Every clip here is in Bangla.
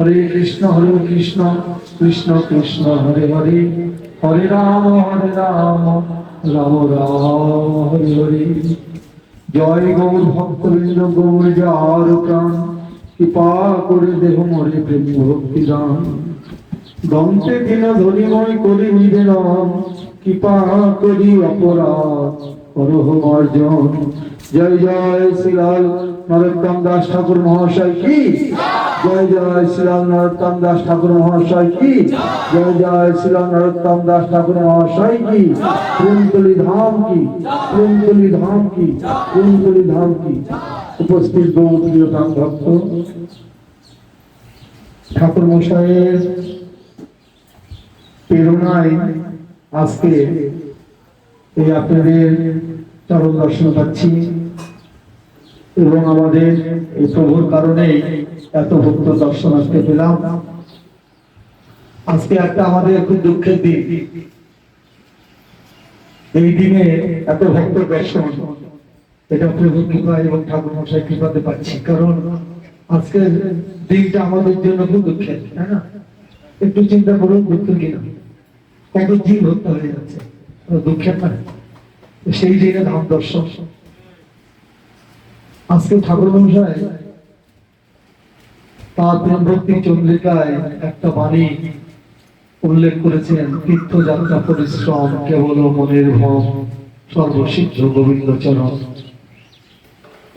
হরে কৃষ্ণ হরে কৃষ্ণ কৃষ্ণ কৃষ্ণ হরে হরে হরে রাম হরে রাম রাম রাম হরে হরে জয় গৌর ভক্তবৃন্দ গৌর যার প্রাণ কৃপা করে দেহ মরে প্রেম ভক্তি দান দন্তে দিন ধরিময় করে নিবেদন, কৃপা করি অপরাধ মার্জন। জয় জয় শ্রীলাল নরোত্তম দাস ঠাকুর মহাশয় কি? জয় জয় শ্রীলাল নরোত্তম দাস ঠাকুর মহাশয় কি? জয় জয় শ্রীলাল নরোত্তম দাস ঠাকুর মহাশয় কি? প্রেমতলি ধাম কি? প্রেমতলি ধাম কি? প্রেমতলি ধাম কি? উপস্থিত গৌপ্রিয় ধাম ভক্ত। ঠাকুর মশাইয়ের প্রেরণায় আজকে এই আপনাদের চরণ দর্শন পাচ্ছি এবং আমাদের এই প্রভুর কারণে এত ভক্ত দর্শন আজকে পেলাম। আজকে একটা আমাদের খুব দুঃখের দিন। এই দিনে এত ভক্ত দর্শন, এটা প্রভু কৃপা এবং ঠাকুর মশাই কৃপাতে পাচ্ছি। কারণ আজকের দিনটা আমাদের জন্য খুব দুঃখের, তাই না? একটু চিন্তা করুন, দুঃখের কিনা কত জীব হত্যা হয়ে যাচ্ছে। দুঃখের সেই ধাম দর্শন। আজকে ঠাকুর মশাই তার চন্দ্রিকায় একটা বাণী উল্লেখ করেছেন, তীর্থযাত্রা পরিশ্রম কেবল মনের ভম সর্বসিদ্ধ গোবিন্দ চরণ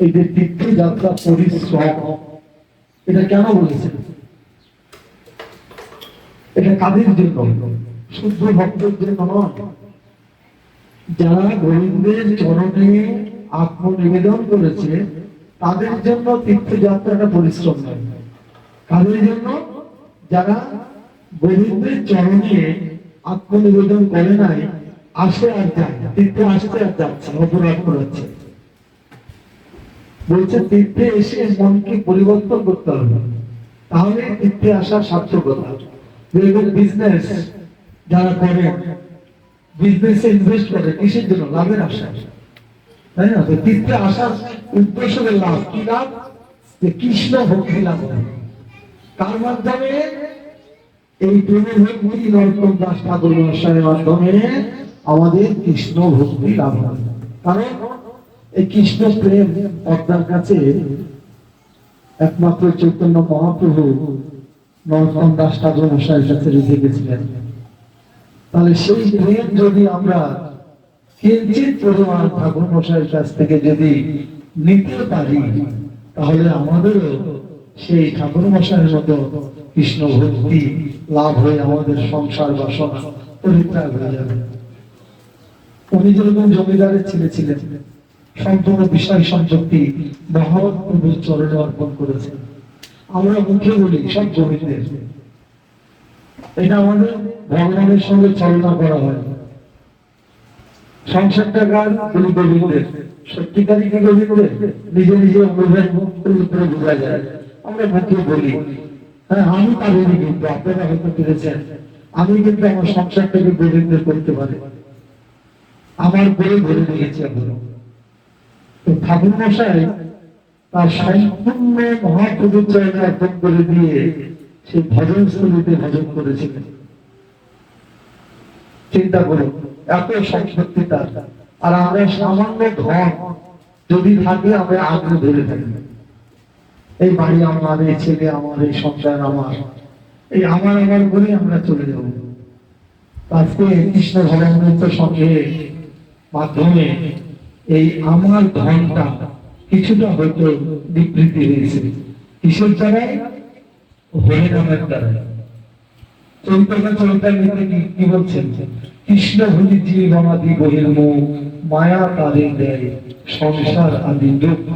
এই যে তীর্থযাত্রা পরিশ্রম, এটা কেন বলেছেন? এটা কাদের জন্য? শুদ্ধ ভক্তের জন্য নয়। যারা গোবিন্দের চরণে আত্মনিবেদন করেছে, তাদের জন্য তীর্থযাত্রাটা পরিশ্রম নয়। কাদের জন্য? যারা গোবিন্দের চরণে আত্মনিবেদন করে নাই, আসে আর যায় তীর্থে আসতে আর যাচ্ছে অপরাধ করাচ্ছে বলছে, তীর্থে এসে মনকে পরিবর্তন করতে হবে। তাহলে তীর্থে আসার সার্থকতা। বিজনেস যারা করে বিজনেসে ইনভেস্ট করে কিসের জন্য লাভের আশায় তাই না? তো তীর্থে আসার উদ্দেশ্য লাভ। কি লাভ? যে কৃষ্ণ ভক্তি লাভ। কার মাধ্যমে এই প্রেমের ভক্তি নরোত্তম দাস ঠাকুর মহাশয়ের মাধ্যমে আমাদের কৃষ্ণ ভক্তি লাভ হবে। কারণ এই কৃষ্ণ প্রেম পদ্মার কাছে একমাত্র চৈতন্য মহাপ্রভু নরোত্তম দাস ঠাকুর মশাইয়ের কাছে রেখে গেছিলেন। তাহলে সেই প্রেম যদি আমরা কিঞ্চিত পরিমাণ ঠাকুর মশাইয়ের কাছ থেকে যদি নিতে পারি, তাহলে আমাদেরও সেই ঠাকুর মশাইয়ের মতো কৃষ্ণ ভক্তি লাভ হয়ে আমাদের সংসার বাসনা পরিত্যাগ হয়ে যাবে। উনি যেরকম জমিদারের ছেলে ছিলেন, সম্পূর্ণ বিষয় সম্পত্তি মহাপ্রভুর চরণে অর্পণ করেছেন। আমরা মুখে বলি, সব জমিদের এটা আমাদের ভগবানের সঙ্গে চালনা করা হয়। সংসারটা সত্যিকারই কি নিজে নিজে বোঝা যায়। আমরা বলি হ্যাঁ আমি পারিনি কিন্তু, আপনারা হয়তো পেরেছেন। আমি কিন্তু আমার সংসারটাকে করতে পারি। আমার ধরে নিয়েছি তো ঠাকুর মশাই তার সম্পূর্ণ মহাপ্রভুর অর্পণ করে দিয়ে সেই ভজন স্থলিতে ভজন করেছিলেন। চিন্তা করুন, এত সম্পত্তি তার আর আমরা সামান্য ধন যদি থাকে, আমরা আগ্রহ ধরে থাকি। এই বাড়ি আমার, এই ছেলে আমার, এই সংসার আমার, এই আমার আমার বলে আমরা চলে যাব। আজকে কৃষ্ণ ভগবানের সঙ্গে মাধ্যমে এই আমার ধনটা কিছুটা হয়তো বিকৃতি হয়েছে। কিসের দ্বারাই? হরি নামের দ্বারাই চৈতন্য চৈতন্যতে কি বলছেন? কৃষ্ণ বহির্ম মায়া তারে দেয়, সংসার আদি দুঃখ।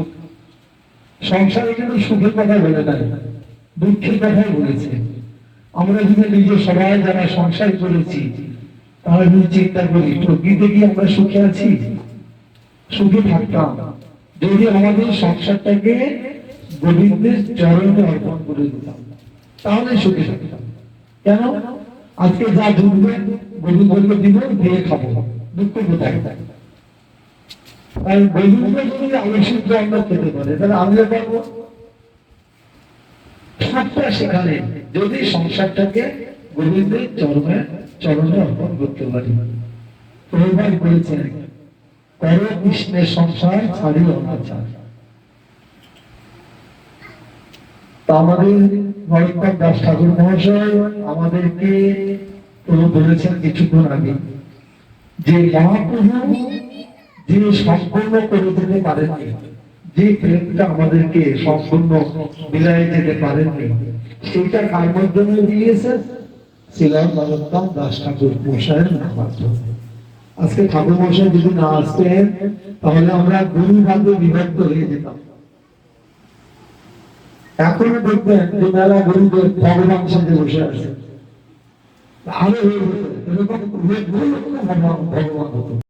সুখের কথা বলে নাই দুঃখের কথাই বলেছে। আমরা যদি সবাই যারা সংসার করেছি তাহলে যদি চিন্তা করি প্রকৃতি কি আমরা সুখে আছি? সুখে থাকতাম। যদি আমাদের সংসারটাকে গোবিন্দের চরণে অর্পণ করে দিতাম। তাহলে সুখে থাকতাম কেন? আজকে যা ঢুকবে গোবিন্দকে দিব দিয়ে খাব। দুঃখ কোথায়? তাই যদি আমরা খেতে পারে। তাহলে সবটা সেখানে। যদি সংসারটাকে গোবিন্দের চরণে চরণে অর্পণ করতে পারি। প্রভাব কর কৃষ্ণের সংসার ছাড়ি অনাচার। তা আমাদের দাস ঠাকুর মহাশয় আমাদেরকে বলেছেন কিছুক্ষণ আগে যে মহাপ্রভু যে সম্পূর্ণ করে দিতে পারেননি, যে প্রেমটা আমাদেরকে সম্পূর্ণ মিলাই যেতে পারেননি, সেটা কার মাধ্যমে দিয়েছে? ছিলাম নরোত্তম দাস ঠাকুর মশাইয়ের মাধ্যমে। আজকে ঠাকুর মশাই যদি না আসতেন, তাহলে আমরা গুরু ভাগ্য বিভক্ত হয়ে যেতাম। এখনও দেখবেন যে মেলা গরিবের ভগবান সাথে বসে আছে। আরও এরকম ভগবান হতো।